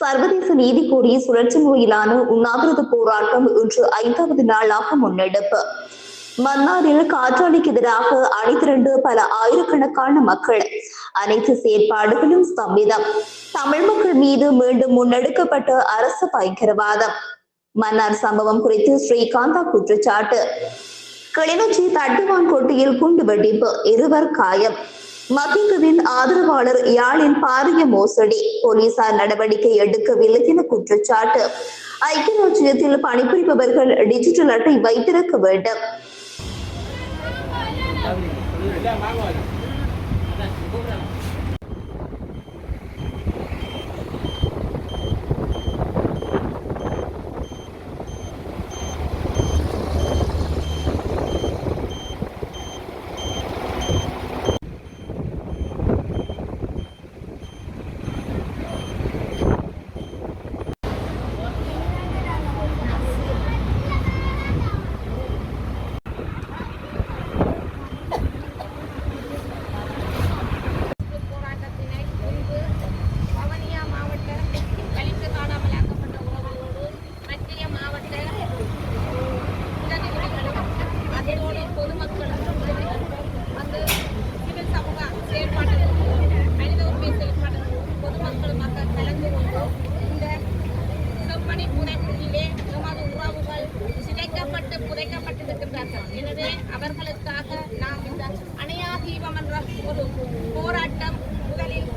சர்வதேச நீதி கோரி சுழற்சி முறையிலான உண்ணாவிரத போராட்டம் இன்று ஐந்தாவது நாளாக முன்னெடுப்பு. மன்னாரில் காற்றாலைக்கு எதிராக அணிதிரண்டு பல ஆயிரக்கணக்கான மக்கள். அனைத்து செயற்பாடுகளும் ஸ்தம்பிதம். தமிழ் மக்கள் மீது மீண்டும் முன்னெடுக்கப்பட்ட அரசு பயங்கரவாதம். மன்னார் சம்பவம் குறித்து ஸ்ரீகாந்தா குற்றச்சாட்டு. கிளிநொச்சி தட்டுவான் கொட்டியில் குண்டு வெடிப்பு இருவர் காயம். மகிந்தவின் ஆதரவாளர் யாழின் பாரிய மோசடி. போலீசார் நடவடிக்கை எடுக்கவில்லை என குற்றச்சாட்டு. ஐக்கிய ராஜ்யத்தில் பணிபுரிபவர்கள் டிஜிட்டல் அட்டை வைத்திருக்க வேண்டும் போராட்டத்தினை முன்பு வவுனியா மாவட்ட கழித்து காணாமலாக்கப்பட்ட உறவுகளோடு மத்திய மாவட்ட பிரதிநிதிகளும் அதோடு பொதுமக்களும் வந்து சிவில் சமூக செயற்பாடுகளும் மனித உரிமை செயற்பாடுகளும் பொதுமக்களுமாக கலந்து கொண்டு இந்த செம்மணி புதைக்குழியிலே எமது உறவுகள் சிதைக்கப்பட்டு புதைக்கப்பட்டிருக்கின்றார்கள் எனவே அவர்களுக்காக நாம் இந்த அணையா தீபம் என்ற ஒரு போராட்டம் முதலில்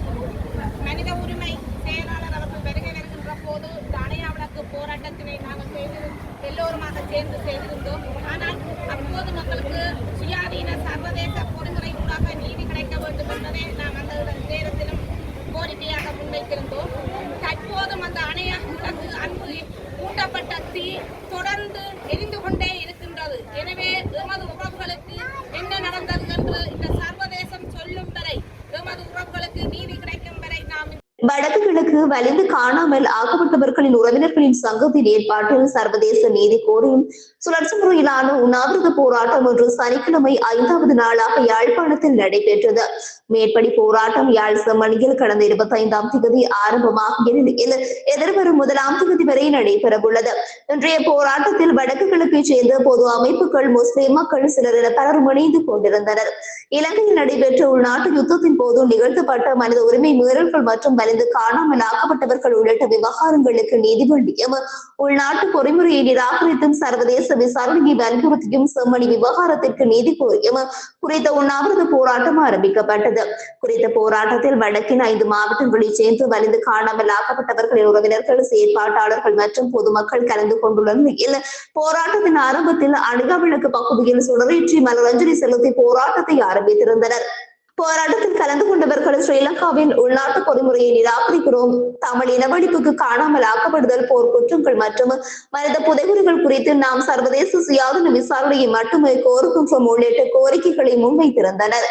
மனித உரிமை செயலாளர் அவர்கள் வருகை வருகின்ற போது இந்த அணையா விளக்கு போராட்டத்தினை நாங்கள் செய்து எல்லோருமாக சேர்ந்து செய்திருந்தோம். ஆனால் அப்போது மக்களுக்கு சுயாதீன சர்வதேச பொறிமுறை ஊடாக நீதி கிடைக்க வேண்டும் என்பதை நாம் அந்த நேரத்திலும் கோரிக்கையாக முன்வைத்திருந்தோம். தற்போதும் அந்த அணையா விளக்கு அன்பு ஊட்டப்பட்ட தீ தொடர்ந்து எரிந்து கொண்டே இருக்கின்றது. எனவே எமது உறவுகளுக்கு என்ன நடந்தது என்று இந்த சர்வதேசம் சொல்லும் வரை எமது உறவுகளுக்கு நீதி கிடைக்கும் வரை நாம் வடக்கு வலிந்து காணாமல் ஆக்கப்பட்டவர்களின் உறவினர்களின் சங்கத்தின் ஏற்பாட்டில் சர்வதேச நீதி கோரியும் சுழற்சி முறையிலான உண்ணாவிரத போராட்டம் ஒன்று சனிக்கிழமை ஐந்தாவது நாளாக யாழ்ப்பாணத்தில் நடைபெற்றது. மேற்படி போராட்டம் யாழ் செம்மணியில் கடந்த இருபத்தி ஐந்தாம் தேதி ஆரம்பமாகிய நிலையில் எதிர்வரும் முதலாம் தேதி வரை நடைபெறவுள்ளது. இன்றைய போராட்டத்தில் வடக்கு கிழக்கைச் சேர்ந்த பொது அமைப்புகள் முஸ்லிம் மக்கள் சிலர் என பலரும் இணைந்து கொண்டிருந்தனர். இலங்கையில் நடைபெற்ற உள்நாட்டு யுத்தத்தின் போது நிகழ்த்தப்பட்ட மனித உரிமை மீறல்கள் மற்றும் வலிந்து காணாமலாக ஆக்கப்பட்டவர்கள் உள்ளிட்ட விவகாரங்களுக்கு நீதி வேண்டியும் உள்நாட்டு பொறிமுறையை நிராகரித்தும் சர்வதேச விசாரணையை வலியுறுத்தியும் செம்மணி விவகாரத்திற்கு நீதி கோரியும் குறித்த உண்ணாவிரத போராட்டம் ஆரம்பிக்கப்பட்டது. குறித்த போராட்டத்தில் வடக்கின் ஐந்து மாவட்டங்களைச் சேர்ந்து வலிந்து காணாமல் ஆக்கப்பட்டவர்களின் உறவினர்கள் செயற்பாட்டாளர்கள் மற்றும் பொதுமக்கள் கலந்து கொண்டுள்ள நிலையில் போராட்டத்தின் ஆரம்பத்தில் அணிகாவிளக்கு பகுதியில் சுடரேற்றி மலரஞ்சலி செலுத்தி போராட்டத்தை ஆரம்பித்திருந்தனர். போராட்டத்தில் கலந்து கொண்டவர்கள் ஸ்ரீலங்காவின் உள்நாட்டு பொறிமுறையை நிராகரிக்கிறோம். தமிழ் இனவழிப்புக்கு காணாமல் ஆக்கப்படுதல் போர் குற்றங்கள் மற்றும் மனித புதைகுறிகள் குறித்து நாம் சர்வதேச சுயாதீன விசாரணையை மட்டுமே கோருகின்றோம். உள்ளிட்ட கோரிக்கைகளை முன்வைத்திருந்தனர்.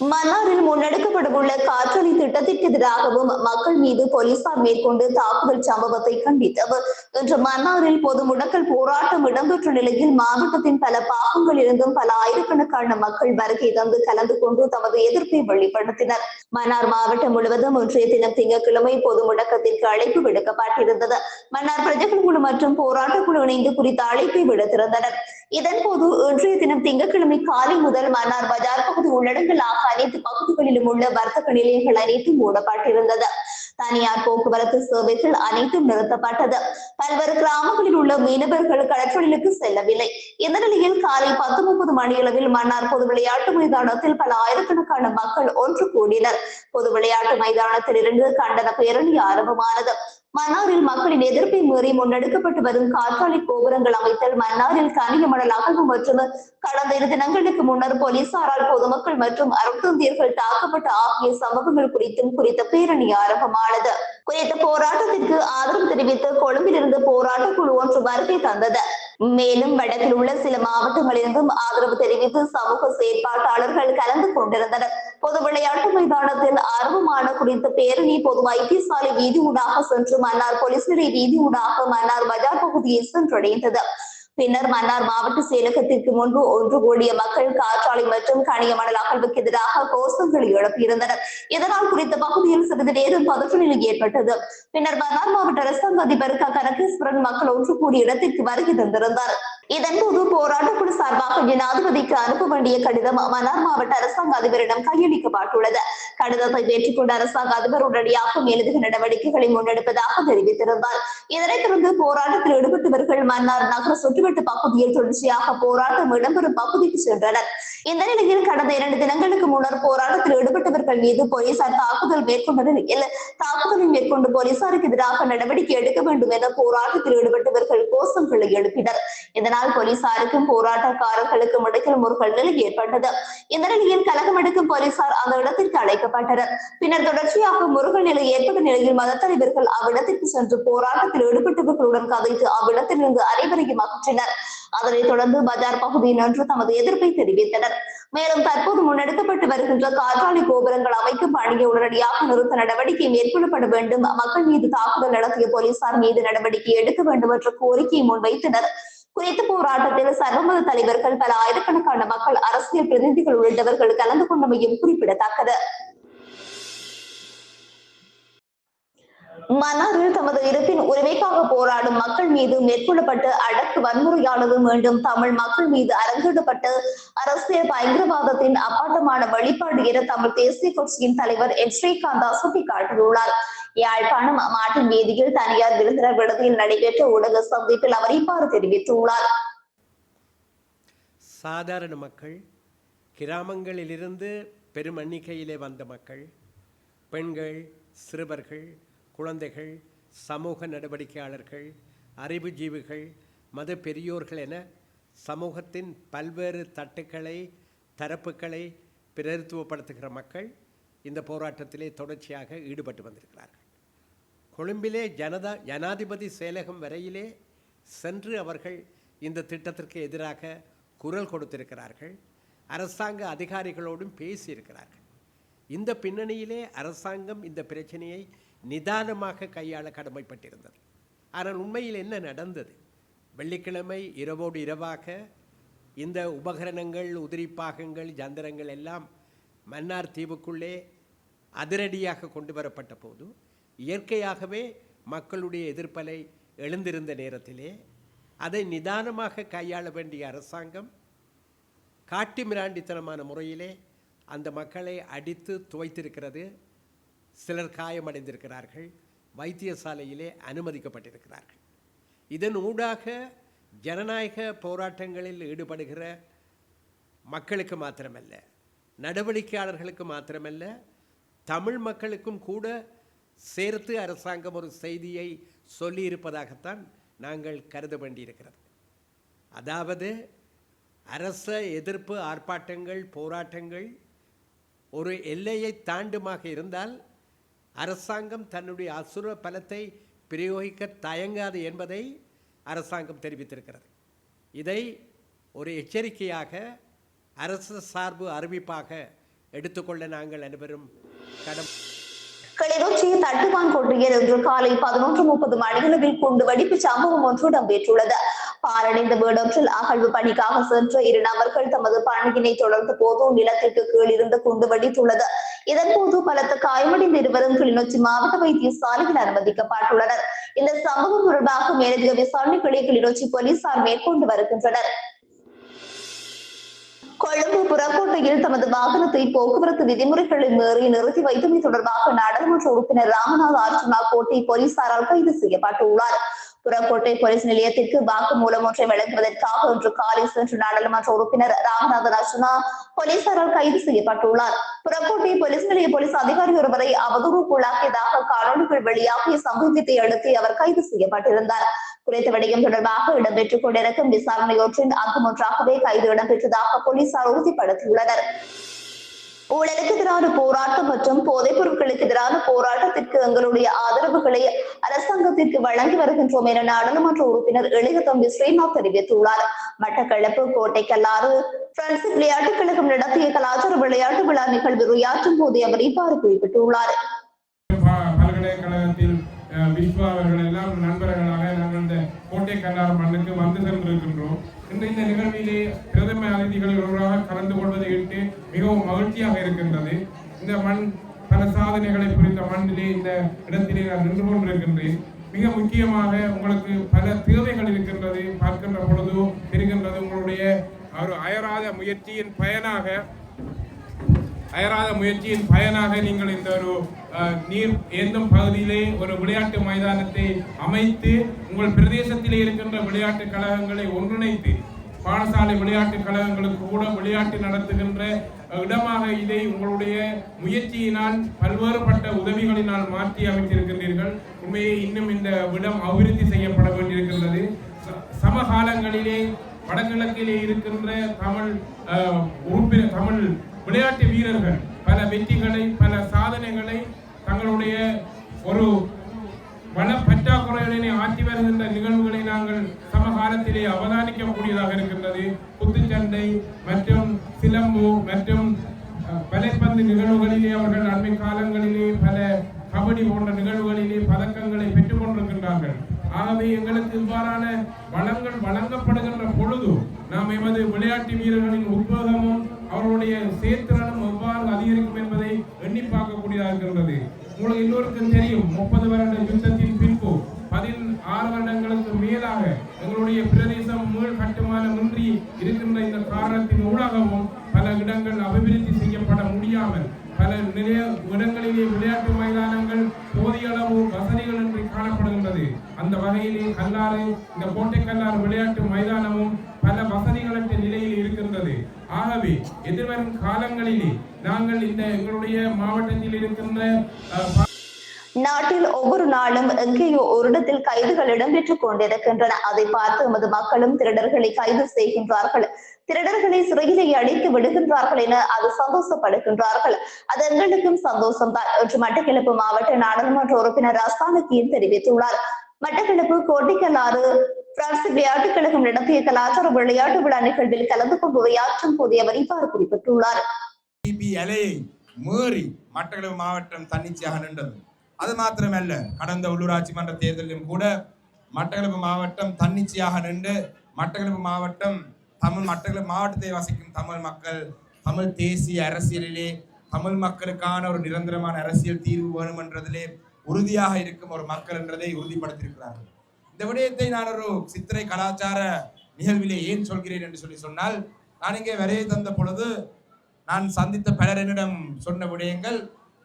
மன்னாரில் முன்னெடுக்கப்படவுள்ள காற்றலை திட்டத்திற்கு எதிராகவும் மக்கள் மீது போலீசார் மேற்கொண்டு தாக்குதல் சம்பவத்தை கண்டித்து இன்று மன்னாரில் பொது முடக்கல் போராட்டம் இடம்பெற்ற நிலையில் மாவட்டத்தின் பல பாகங்களிலிருந்தும் பல ஆயிரக்கணக்கான மக்கள் வருகை தந்து கலந்து கொண்டு தமது எதிர்ப்பை வெளிப்படுத்தினர். மன்னார் மாவட்டம் முழுவதும் ஒன்றைய தினம் திங்கட்கிழமை பொது முடக்கத்திற்கு அழைப்பு விடுக்கப்பட்டிருந்தது. மன்னார் பிரஜைகள் குழு மற்றும் போராட்டக்குழு இணைந்து குறித்த அழைப்பை விடுத்திருந்தனர். இதன்போது இன்றைய தினம் திங்கட்கிழமை காலை முதல் மன்னார் பஜார் பகுதி உள்ளடங்கலாக அனைத்து பகுதிகளிலும் உள்ள வர்த்தக நிலையங்கள் அனைத்தும் மூடப்பட்டிருந்தது. தனியார் போக்குவரத்து சேவைகள் அனைத்தும் நிறுத்தப்பட்டது. பல்வேறு கிராமங்களில் உள்ள மீனவர்கள் கடற்றொழிலுக்கு செல்லவில்லை. இந்த நிலையில் காலை பத்து முப்பது மணியளவில் மன்னார் பொது விளையாட்டு மைதானத்தில் பல ஆயிரக்கணக்கான மக்கள் ஒன்று கூடினர். பொது விளையாட்டு மைதானத்தில் இருந்து கண்டன பேரணி ஆரம்பமானது. மன்னாரில் மக்களின் எதிர்ப்பை மீறி முன்னெடுக்கப்பட்டு வரும் காற்றாலை கோபுரங்கள் அமைத்தல் மன்னாரில் கனிய மணல் அகழ்வு மற்றும் கடந்த இரு தினங்களுக்கு முன்னர் போலீசாரால் பொதுமக்கள் மற்றும் அருந்தந்தியர்கள் தாக்கப்பட்ட ஆகிய சம்பவங்கள் குறித்தும் குறித்த பேரணி ஆரம்பமானது. குறித்த போராட்டத்திற்கு ஆதரவு தெரிவித்து கொழும்பிலிருந்து போராட்ட குழு ஒன்று வருகை தந்தது. மேலும் வடக்கில் உள்ள சில மாவட்டங்களிலிருந்தும் ஆதரவு தெரிவித்து சமூக செயற்பாட்டாளர்கள் கலந்து கொண்டிருந்தனர். பொது விளையாட்டு மைதானத்தில் ஆர்வமான குறித்த பேரணி பொது வைத்தியசாலை வீதி ஊடாக சென்று மன்னார் போலீஸ் நிலைய வீதி ஊடாக மன்னார் பஜார் பகுதியை சென்றடைந்தது. பின்னர் மன்னார் மாவட்ட செயலகத்திற்கு முன்பு ஒன்று கூடிய மக்கள் காற்றாலை மற்றும் கனிய மணல் அகழ்வுக்கு எதிராக கோஷங்களை எழுப்பியிருந்தனர். இதனால் குறித்த பகுதியில் சிறிது நேரம் பதற்ற நிலை ஏற்பட்டது. பின்னர் மன்னார் மாவட்ட அரசாங்க அதிபர் க. கனகேஸ்வரன் மக்கள் ஒன்று கூடிய இடத்திற்கு வருகை தந்திருந்தார். இதன்போது போராட்டக்குழு சார்பாக ஜனாதிபதிக்கு அனுப்ப வேண்டிய கடிதம் மன்னார் மாவட்ட அரசாங்க அதிபரிடம் கையளிக்கப்பட்டுள்ளது. கடிதத்தை ஏற்றுக்கொண்ட அரசாங்க அதிபர் உடனடியாக மேலதிக நடவடிக்கைகளை முன்னெடுப்பதாக தெரிவித்திருந்தார். இதனைத் தொடர்ந்து போராட்டத்தில் ஈடுபட்டவர்கள் மன்னார் நகர சுற்றுவட்டு பகுதியில் தொடர்ச்சியாக போராட்டம் இடம்பெறும் பகுதிக்கு சென்றனர். இந்த நிலையில் கடந்த இரண்டு தினங்களுக்கு முன்னர் போராட்டத்தில் ஈடுபட்டவர்கள் மீது போலீசார் தாக்குதல் மேற்கொண்ட நிலையில் தாக்குதலை மேற்கொண்டு போலீசாருக்கு எதிராக நடவடிக்கை எடுக்க வேண்டும் என போராட்டத்தில் ஈடுபட்டவர்கள் கோஷங்களை எழுப்பினர். இதனால் போலீசாருக்கும் போராட்டக்காரர்களுக்கும் இடையில் முறுகல் நிலை ஏற்பட்டது. இந்த நிலையில் கலகம் எடுக்கும் போலீசார் அந்த இடத்திற்கு அழைக்கப்பட்டனர். பின்னர் தொடர்ச்சியாக முருகல் நிலை ஏற்பட்ட நிலையில் மத தலைவர்கள் அவ்விடத்திற்கு சென்று போராட்டத்தில் ஈடுபட்டவர்களுடன் கதைத்து அவ்விடத்திலிருந்து அனைவரையும் அகற்றினர். அதனைத் தொடர்ந்து பஜார் பகுதியில் நின்று தமது எதிர்ப்பை தெரிவித்தனர். மேலும் தற்போது முன்னெடுக்கப்பட்டு வருகின்ற காற்றாலை கோபுரங்கள் அமைக்கும் பணியை உடனடியாக நிறுத்த நடவடிக்கை மேற்கொள்ளப்பட வேண்டும். மக்கள் மீது தாக்குதல் நடத்திய போலீசார் மீது நடவடிக்கை எடுக்க வேண்டும் என்ற கோரிக்கையை முன்வைத்தனர். குறித்த போராட்டத்தில் சர்வமத தலைவர்கள் பல ஆயிரக்கணக்கான மக்கள் அரசியல் பிரதிநிதிகள் உள்ளிட்டவர்கள் கலந்து கொண்டமையும் குறிப்பிடத்தக்கது. மன்னாரில் தமது இருப்பின் உரிமைக்காக போராடும் மக்கள் மீது மேற்கொள்ளப்பட்ட அடக்கு வன்முறையானது மீண்டும் தமிழ் மக்கள் மீது அரங்கிடப்பட்ட அரசியல் பயங்கரவாதத்தின் அப்பாட்டமான வெளிப்பாடு என தமிழ் தேசிய கட்சியின் தலைவர் என் ஸ்ரீகாந்தா சுட்டிக்காட்டியுள்ளார். யாழ்ப்பாணம் மாட்டின் வீதியில் தனியார் விருந்தினர் விடுதியில் நடைபெற்ற ஊடக சந்திப்பில் அவர் இவ்வாறு தெரிவித்துள்ளார். சாதாரண மக்கள் கிராமங்களிலிருந்து பெரும் எண்ணிக்கையிலே வந்த மக்கள் பெண்கள் சிறுவர்கள் குழந்தைகள் சமூக நடவடிக்கையாளர்கள் அறிவுஜீவிகள் மத பெரியோர்கள் என சமூகத்தின் பல்வேறு தட்டுக்களை தரப்புகளை பிரதித்துவப்படுத்துகிற மக்கள் இந்த போராட்டத்திலே தொடர்ச்சியாக ஈடுபட்டு வந்திருக்கிறார்கள். கொழும்பிலே ஜனதா ஜனாதிபதி செயலகம் வரையிலே சென்று அவர்கள் இந்த திட்டத்திற்கு எதிராக குரல் கொடுத்திருக்கிறார்கள். அரசாங்க அதிகாரிகளோடும் பேசியிருக்கிறார்கள். இந்த பின்னணியிலே அரசாங்கம் இந்த பிரச்சனையை நிதானமாக கையாள கடமைப்பட்டிருந்தது. ஆனால் உண்மையில் என்ன நடந்தது? வெள்ளிக்கிழமை இரவோடு இரவாக இந்த உபகரணங்கள் உதிரிப்பாகங்கள் ஜந்திரங்கள் எல்லாம் மன்னார் தீவுக்குள்ளே அதிரடியாக கொண்டு வரப்பட்ட போது இயற்கையாகவே மக்களுடைய எதிர்ப்பலை எழுந்திருந்த நேரத்திலே அதை நிதானமாக கையாள வேண்டிய அரசாங்கம் காட்டு மிராண்டித்தனமான முறையிலே அந்த மக்களை அடித்து துவைத்திருக்கிறது. சிலர் காயமடைந்திருக்கிறார்கள் வைத்தியசாலையிலே அனுமதிக்கப்பட்டிருக்கிறார்கள். இதன் ஊடாக ஜனநாயக போராட்டங்களில் ஈடுபடுகிற மக்களுக்கு மாத்திரமல்ல நடவடிக்கையாளர்களுக்கு மாத்திரமல்ல தமிழ் மக்களுக்கும் கூட சேர்த்து அரசாங்கம் ஒரு செய்தியை சொல்லியிருப்பதாகத்தான் நாங்கள் கருத வேண்டியிருக்கிறது. அதாவது அரச எதிர்ப்பு ஆர்ப்பாட்டங்கள் போராட்டங்கள் ஒரு எல்லையை தாண்டுமாக இருந்தால் அரசாங்கம் தன்னுடைய அசுர பலத்தை பிரயோகிக்க தயங்காது என்பதை அரசாங்கம் தெரிவித்திருக்கிறது. இதை ஒரு எச்சரிக்கையாக அரசு சார்பு அறிவிப்பாக எடுத்துக்கொள்ள நாங்கள் அனைவரும் கடம் கிளிநொச்சி தட்டுவான் கொண்டு இன்று காலை பதினொன்று முப்பது மணியளவில் குண்டு வெடிப்பு சம்பவம் ஒன்று இடம்பெற்றுள்ளது. பாரடைந்த வீடொன்றில் அகழ்வு பணிக்காக சென்ற இரு நபர்கள் தமது பணியினை தொடர்ந்த போது நிலத்திற்கு கீழ் இருந்து குண்டு வெடித்துள்ளது. இதன்போது பலத்த காயமடைந்த இருவரும் கிளிநொச்சி மாவட்ட வைத்தியசாலையில் அனுமதிக்கப்பட்டுள்ளனர். இந்த சம்பவம் தொடர்பாக மேலதிக விசாரணைகளை கிளிநொச்சி போலீசார் மேற்கொண்டு வருகின்றனர். கொழும்பு புறக்கோட்டையில் தமது வாகனத்தை போக்குவரத்து விதிமுறைகளை மீறி நிறுத்தி வைத்தமை தொடர்பாக நாடாளுமன்ற உறுப்பினர் ராமநாத் அர்ஜுனா கோட்டை போலீசாரால் கைது செய்யப்பட்டுள்ளார். புறக்கோட்டை போலீஸ் நிலையத்திற்கு வாக்குமூலம் ஒன்றை வழங்குவதற்காக இன்று காலை சென்று நாடாளுமன்ற உறுப்பினர் ராமநாதன் அர்ஜுனா போலீசாரால் கைது செய்யப்பட்டுள்ளார். புறக்கோட்டை போலீஸ் நிலைய போலீஸ் அதிகாரி ஒருவரை அவதூறுக்குள்ளாக்கியதாக காணொலிகள் வெளியாகிய சம்பவத்தை அடுத்து அவர் கைது செய்யப்பட்டிருந்தார். குறித்த விடயம் தொடர்பாக இடம்பெற்றுக் கொண்டிருக்கும் விசாரணையொன்றின் அங்கு ஒன்றாகவே கைது இடம்பெற்றதாக போலீசார் உறுதிப்படுத்தியுள்ளனர். ஊழலுக்கு எதிரான போராட்டம் மற்றும் போதைப் பொருட்களுக்கு எதிரான போராட்டத்திற்கு எங்களுடைய ஆதரவுகளை அரசாங்கத்திற்கு வழங்கி வருகின்றோம் என நாடாளுமன்ற உறுப்பினர் இளையதம்பி ஸ்ரீநாத் தெரிவித்துள்ளார். மட்டக்களப்பு கோட்டைக்கல்லாறு பிரான்சிஸ் விளையாட்டுக் கழகம் நடத்திய கலாச்சார விளையாட்டு விழா நிகழ்வு உரையாற்றும் போது அவர் இவ்வாறு குறிப்பிட்டுள்ளார். பல்கலைக்கழகத்தில் விஸ்வா அவர்கள் எல்லாம் நண்பர்களாக நாங்கள் இந்த கோட்டை கல்லாறு மண்ணுக்கு வந்து சென்றிருக்கின்றோம். இன்று இந்த நிகழ்விலே பிரதம அதிதிகளில் ஒருவராக கலந்து கொள்வதை இட்டு மிகவும் மகிழ்ச்சியாக இருக்கின்றது. இந்த மண் பல சாதனைகளை புரிந்த மண்ணிலே இந்த இடத்திலே நான் நின்று கொண்டிருக்கின்றேன். மிக முக்கியமாக உங்களுக்கு பல தேவைகள் இருக்கின்றது. பார்க்கின்ற பொழுது இருக்கின்றது உங்களுடைய ஒரு அயராத முயற்சியின் பயனாக அயராத முயற்சியின் பயனாக நீங்கள் இந்த ஒரு நீர் ஏந்தும் பகுதியிலே ஒரு விளையாட்டு மைதானத்தை அமைத்து உங்கள் பிரதேசத்திலே இருக்கின்ற விளையாட்டு கழகங்களை ஒன்றிணைத்து பாடசாலை விளையாட்டு கழகங்களுக்கு கூட விளையாட்டு நடத்துகின்ற இடமாக இதை உங்களுடைய முயற்சியினால் பல்வேறுபட்ட உதவிகளினால் மாற்றி அமைத்திருக்கின்றீர்கள். உண்மையை இன்னும் இந்த இடம் அபிவிருத்தி செய்யப்பட வேண்டியிருக்கின்றது. ச- சமகாலங்களிலே வடகிழக்கிலே இருக்கின்ற தமிழ் உறுப்பினர் தமிழ் விளையாட்டு வீரர்கள் பல வெற்றிகளை பல சாதனைகளை தங்களுடைய ஒரு வன பற்றாக்குறைகளினை ஆற்றி வருகின்ற நிகழ்வுகளை நாங்கள் சமகாலத்திலே அவதானிக்கக்கூடியதாக இருக்கின்றது. குத்துச்சண்டை மற்றும் சிலம்பு மற்றும் அஹ், வலைப்பந்து நிகழ்வுகளிலே அவர்கள் அண்மை காலங்களிலே பல கபடி போன்ற நிகழ்வுகளிலே பதக்கங்களை பெற்றுக் கொண்டிருக்கின்றார்கள். ஆகவே எங்களுக்கு இவ்வாறான வளங்கள் வழங்கப்படுகின்ற பொழுது நாம் எமது விளையாட்டு வீரர்களின் உத்வேகமும் அவர்களுடைய சேர்த்திறனும் எவ்வாறு அதிகரிக்கும் என்பதை எண்ணி பார்க்கக்கூடியதாக இருக்கின்றது. உங்களுக்கு எல்லோருக்கும் தெரியும் முப்பது வருட யுத்தத்தின் பின்பு பதினாறு வருடங்களுக்கு மேலாக எங்களுடைய பிரதேசம் மீள் கட்டுமானமின்றி இருக்கின்ற இந்த காரணத்தின் ஊடாகவும் பல இடங்கள் அபிவிருத்தி செய்யப்பட முடியாமல் பல நிறைய இடங்களிலே விளையாட்டு மைதானங்கள் போதிய அளவு வசதிகள் என்று காணப்படுகின்றது. அந்த வகையிலே கல்லாறு இந்த கோட்டை கல்லாறு விளையாட்டு மைதானமும் பல வசதிகளற்ற நிலையில் இருக்கின்றது. ஆகவே எதிர்வரும் காலங்களிலே நாங்கள் இந்த எங்களுடைய மாவட்டத்தில் இருக்கின்ற நாட்டில் ஒவ்வொரு நாளும் எங்கேயோ ஒரு இடத்தில் கைதுகள் இடம்பெற்றுக் கொண்டிருக்கின்றன. அதை பார்த்து எமது மக்களும் திருடர்களை கைது செய்கின்றார்கள். திருடர்களை சிறையிலே அடைத்து விடுகின்றார்கள் என அது சந்தோஷப்படுகின்றார்கள். அது எங்களுக்கும் சந்தோஷம்தான் என்று மட்டக்கிழப்பு மாவட்ட நாடாளுமன்ற உறுப்பினர் ரஸ்தானுக்கியும் தெரிவித்துள்ளார். மட்டக்கிழப்பு கோட்டிக்கலாறு பிரான்ஸ் விளையாட்டுக் கழகம் நடத்திய கலாச்சார விளையாட்டு விழா நிகழ்வில் கலந்து கொண்டு உரையாற்றும் போது அவர் இவ்வாறு குறிப்பிட்டுள்ளார். அலையை மீறி மட்டக்களப்பு மாவட்டம் தன்னிச்சையாக நின்றது. அது மாத்திரமல்ல கடந்த உள்ளூராட்சி மன்ற தேர்தலிலும் கூட மட்டக்களப்பு மாவட்டம் தன்னிச்சையாக நின்று மட்டக்களப்பு மாவட்டம் தமிழ் மட்டக்களப்பு மாவட்டத்தை வசிக்கும் தமிழ் மக்கள் தமிழ் தேசிய அரசியலிலே தமிழ் மக்களுக்கான ஒரு நிரந்தரமான அரசியல் தீர்வு வேணும் என்றதிலே உறுதியாக இருக்கும் ஒரு மக்கள் என்றதை உறுதிப்படுத்தியிருக்கிறார்கள். இந்த விடயத்தை நான் ஒரு சித்திரை கலாச்சார நிகழ்விலே ஏன் சொல்கிறேன்? என்று சொல்லி சொன்னால் நான் இங்கே வரையை தந்த பொழுது நான் சந்தித்த பலர் என்னிடம் சொன்ன விடயங்கள்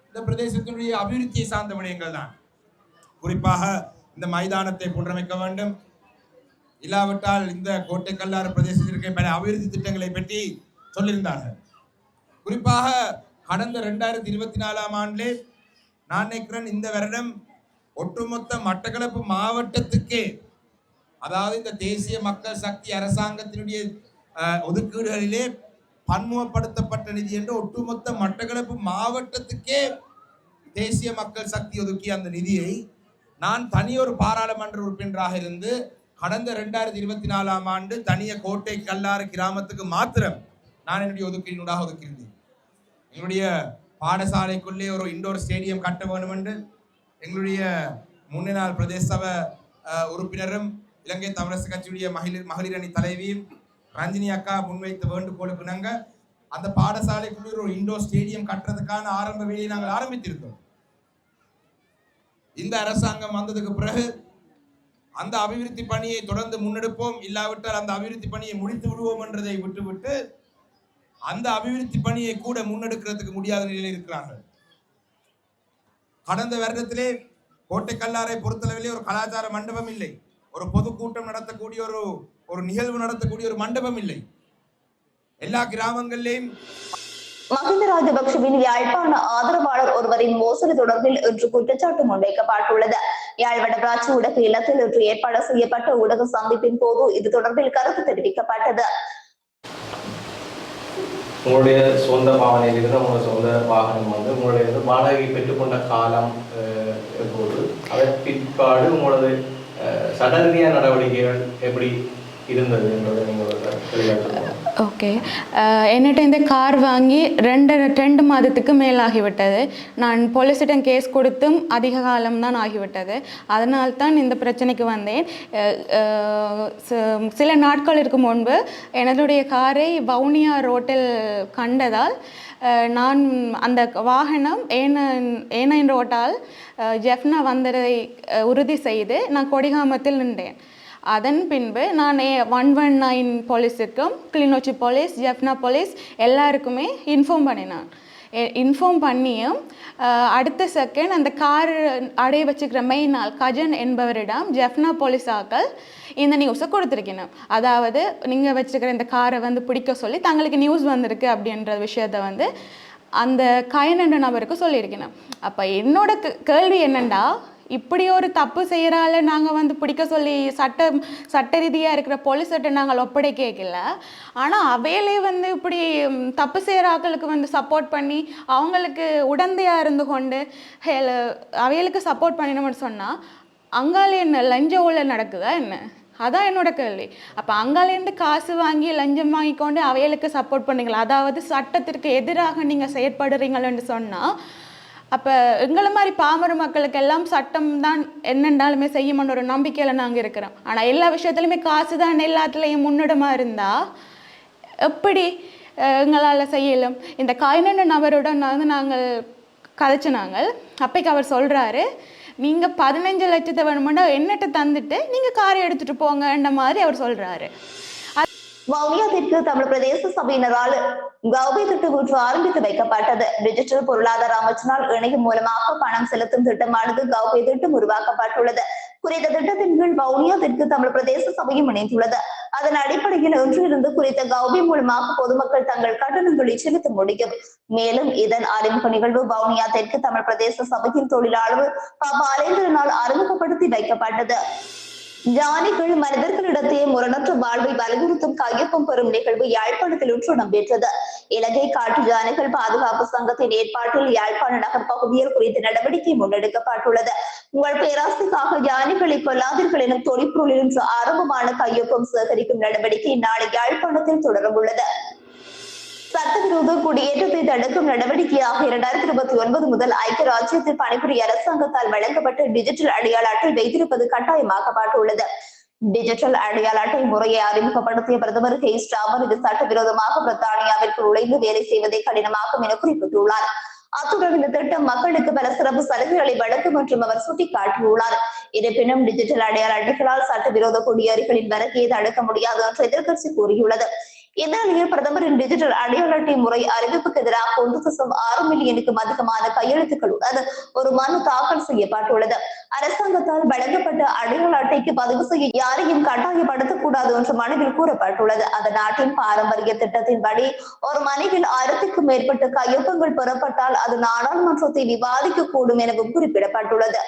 இந்த பிரதேசத்தினுடைய அபிவிருத்தியை சார்ந்த விடயங்கள் தான். குறிப்பாக இந்த மைதானத்தை புனரமைக்க வேண்டும். இல்லாவிட்டால் இந்த கோட்டை கல்லாறு பிரதேசத்திற்கு பல அபிவிருத்தி திட்டங்களை பற்றி சொல்லியிருந்தார்கள். குறிப்பாக கடந்த ரெண்டாயிரத்தி இருபத்தி நாலாம் ஆண்டிலே நான் நினைக்கிறேன் இந்த வருடம் ஒட்டுமொத்த மட்டக்களப்பு மாவட்டத்துக்கே அதாவது இந்த தேசிய மக்கள் சக்தி அரசாங்கத்தினுடைய ஒதுக்கீடுகளிலே பன்முகப்படுத்தப்பட்ட நிதி என்று ஒட்டுமொத்த மட்டக்களப்பு மாவட்டத்துக்கே தேசிய மக்கள் சக்தி ஒதுக்கிய அந்த நிதியை நான் தனியொரு பாராளுமன்ற உறுப்பினராக இருந்து கடந்த ரெண்டாயிரத்தி இருபத்தி நாலாம் ஆண்டு தனிய கோட்டை கல்லாறு கிராமத்துக்கு மாத்திரம் நான் என்னுடைய ஒதுக்கீடுடாக ஒதுக்கியிருந்தேன். என்னுடைய பாடசாலைக்குள்ளே ஒரு இண்டோர் ஸ்டேடியம் கட்ட வேண்டும் என்று எங்களுடைய முன்னாள் பிரதேச சபை உறுப்பினரும் இலங்கை தமிழரசு கட்சியுடைய மகளிர் மகளிர் அணி தலைவியும் ரஞ்சினி அக்கா முன்வைத்த வேண்டுகோளுக்கு நாங்கள் அந்த பாடசாலைக்குள்ளே ஒரு இண்டோர் ஸ்டேடியம் கட்டுறதுக்கான ஆரம்ப வேலையை நாங்கள் ஆரம்பித்திருந்தோம். இந்த அரசாங்கம் வந்ததுக்கு பிறகு அந்த அபிவிருத்தி பணியை தொடர்ந்து முன்னெடுப்போம். இல்லாவிட்டால் அந்த அபிவிருத்தி பணியை முடித்து விடுவோம் என்றதை விட்டுவிட்டு அந்த அபிவிருத்தி பணியை கூட முன்னெடுக்கிறதுக்கு முடியாத நிலையில் இருக்கிறார்கள். கடந்த வருடத்திலே கோட்டைக்கல்லாரை பொறுத்தளவிலே ஒரு கலாச்சார மண்டபம் இல்லை. ஒரு பொதுக்கூட்டம் நடத்தக்கூடிய ஒரு ஒரு நிகழ்வு நடத்தக்கூடிய ஒரு மண்டபம் இல்லை. எல்லா கிராமங்களிலேயும் மஹிந்த ராஜபக்சவின் யாழ்ப்பாண ஆதரவாளர் ஒருவரின் மோசடி தொடர்பில் இன்று குற்றச்சாட்டு முன்வைக்கப்பட்டுள்ளது யாழ் வடபராட்சி ஊடக இல்லத்தில் இன்று ஏற்பாடு செய்யப்பட்ட ஊடக சந்திப்பின் போது இது தொடர்பில் கருத்து தெரிவிக்கப்பட்டது. உங்களுடைய சொந்த பாவனையிலிருந்து உங்களுடைய சொந்த வாகனம் வந்து உங்களுடைய வந்து வாடகை பெற்றுக்கொண்ட காலம் அஹ், அதன் பிற்பாடு உங்களது அஹ், சடங்கிய நடவடிக்கைகள் எப்படி இருந்தது நீங்கள் ஓகே uh, என்னட்ட இந்த கார் வாங்கி ரெண்டு ரெண்டு மாதத்துக்கு மேலாகிவிட்டது. நான் போலீஸிடம் கேஸ் கொடுத்தும் அதிக காலம் தான் ஆகிவிட்டது. அதனால் தான் இந்த பிரச்சனைக்கு வந்தேன். Uh, uh, ச- சில நாட்களுக்கு முன்பு எனதுடைய காரை வவுனியா ரோட்டில் கண்டதால் நான் அந்த வாகனம் ஏன ஏனையின் ரோட்டால் ஜெஃப்னா வந்ததை உறுதி செய்து நான் கொடிகாமத்தில் நின்றேன். அதன் பின்பு நான் ஒன் ஒன் நைன் போலீஸுக்கும் கிளிநொச்சி போலீஸ் ஜெஃப்னா போலீஸ் எல்லாருக்குமே இன்ஃபார்ம் பண்ணினான். இன்ஃபார்ம் பண்ணியும் அடுத்த செகண்ட் அந்த கார் அடைய வச்சுக்கிற மெயின் ஆள் கஜன் என்பவரிடம் ஜெஃப்னா போலீஸாக்கள் இந்த நியூஸை கொடுத்துருக்கணும். அதாவது நீங்கள் வச்சுருக்கிற இந்த காரை வந்து பிடிக்க சொல்லி தங்களுக்கு நியூஸ் வந்திருக்கு அப்படின்ற விஷயத்த வந்து அந்த கயன் என்ற நபருக்கு சொல்லியிருக்கணும். அப்போ என்னோட கேள்வி என்னண்டா? இப்படி ஒரு தப்பு செய்கிறால நாங்கள் வந்து பிடிக்க சொல்லி சட்ட சட்ட ரீதியாக இருக்கிற போலீஸ்கிட்ட நாங்கள் ஒப்படை கேட்கல. ஆனால் அவையிலே வந்து இப்படி தப்பு செய்கிறாக்களுக்கு வந்து சப்போர்ட் பண்ணி அவங்களுக்கு உடந்தையாக இருந்து கொண்டு ஹெல அவைகளுக்கு சப்போர்ட் பண்ணணும்னு சொன்னால் அங்காலே என்ன லஞ்ச ஊழல் நடக்குதா என்ன? அதான் என்னோட கேள்வி. அப்போ அங்காலேருந்து காசு வாங்கி லஞ்சம் வாங்கி கொண்டு அவைகளுக்கு சப்போர்ட் பண்ணுங்களா. அதாவது சட்டத்திற்கு எதிராக நீங்கள் செயற்படுறீங்களன்னு சொன்னால் அப்போ எங்களை மாதிரி பாமர மக்களுக்கு எல்லாம் சட்டம் தான் என்னென்றாலுமே செய்யும்னு ஒரு நம்பிக்கையில் நாங்கள் இருக்கிறோம். ஆனால் எல்லா விஷயத்துலையுமே காசு தான் எல்லாத்துலேயும் முன்னிடமாக இருந்தால் எப்படி எங்களால் செய்யலும் இந்த காயினு நபருடன் வந்து நாங்கள் கதைச்சு நாங்கள் அப்பைக்கு அவர் சொல்கிறாரு நீங்கள் பதினஞ்சு லட்சத்தை வேணுமெண்டா என்னட்ட தந்துட்டு நீங்கள் காரை எடுத்துகிட்டு போங்கன்ற மாதிரி அவர் சொல்கிறாரு வவுனியா தெற்கு தமிழ் பிரதேச சபையினரால் கௌபை திட்டம் ஒன்று ஆரம்பித்து வைக்கப்பட்டது. டிஜிட்டல் பொருளாதார அமைச்சினால் இணையம் மூலமாக பணம் செலுத்தும் திட்டமானது கௌபை திட்டம் உருவாக்கப்பட்டுள்ளது. குறித்த திட்டத்தின் கீழ் வவுனியா தெற்கு தமிழ் பிரதேச சபையும் இணைந்துள்ளது. அதன் அடிப்படையில் இன்றிலிருந்து குறித்த கௌபி மூலமாக பொதுமக்கள் தங்கள் கட்டணங்களை செலுத்த முடியும். மேலும் இதன் அறிமுக நிகழ்வு வவுனியா தெற்கு தமிழ் பிரதேச சபையின் தொழிலாளர் பாலேந்திரனால் அறிமுகப்படுத்தி வைக்கப்பட்டது. ஞானிகள் மனிதர்களிடத்தே முரணற்ற வாழ்வை வலியுறுத்தும் கையொப்பம் பெறும் நிகழ்வு யாழ்ப்பாணத்தில் ஒன்று நடைபெற்றது இலங்கை காட்டு யானைகள் பாதுகாப்பு சங்கத்தின் ஏற்பாட்டில் யாழ்ப்பாண நகர் பகுதியில் குறித்த நடவடிக்கை முன்னெடுக்கப்பட்டுள்ளது. உங்கள் பேராசைக்காக யானைகளை கொல்லாதீர்கள் எனும் தொழிற்பொருளில் இன்று ஆரம்பமான கையொப்பம் சேகரிக்கும் நடவடிக்கை நாளை யாழ்ப்பாணத்தில் தொடரவுள்ளது. சட்டவிரோத குடியேற்றத்தை தடுக்கும் நடவடிக்கையாக இரண்டாயிரத்தி இருபத்தி ஒன்பது முதல் ஐக்கிய ராஜ்யத்தில் பணிபுரிய அரசாங்கத்தால் வழங்கப்பட்ட டிஜிட்டல் அடையாள அட்டை வைத்திருப்பது கட்டாயமாக்கப்பட்டுள்ளது டிஜிட்டல் அடையாள அட்டை முறையை அறிமுகப்படுத்திய பிரதமர் கே ஸ்டாமர் இது சட்டவிரோதமாக பிரித்தானியாவிற்கு நுழைந்து வேலை செய்வதை கடினமாக்கும் என குறிப்பிட்டுள்ளார். அத்துடன் இந்த திட்டம் மக்களுக்கு பல சிறப்பு சலுகைகளை வழங்கும் என்றும் அவர் சுட்டிக்காட்டியுள்ளார். இருப்பினும் டிஜிட்டல் அடையாள அட்டைகளால் சட்டவிரோத குடியேறிகளின் வருகையை தடுக்க முடியாது என்று எதிர்கட்சி கூறியுள்ளது. இந்த நிலையில் பிரதமரின் டிஜிட்டல் அடையாள அட்டை முறை அறிவிப்புக்கு எதிராக ஒன்று தசம் ஆறு மில்லியனுக்கும் அதிகமான கையெழுத்துக்களுடன் ஒரு மனு தாக்கல் செய்யப்பட்டுள்ளது. அரசாங்கத்தால் வழங்கப்பட்ட அடையாள அட்டைக்கு பதிவு செய்ய யாரையும் கட்டாயப்படுத்தக்கூடாது என்று மனுவில் கூறப்பட்டுள்ளது. அந்த நாட்டின் பாரம்பரிய திட்டத்தின்படி ஒரு மனுவில் ஆயிரத்துக்கும் மேற்பட்ட கையொப்பங்கள் பெறப்பட்டால் அது நாடாளுமன்றத்தை விவாதிக்க கூடும் எனவும் குறிப்பிடப்பட்டுள்ளது.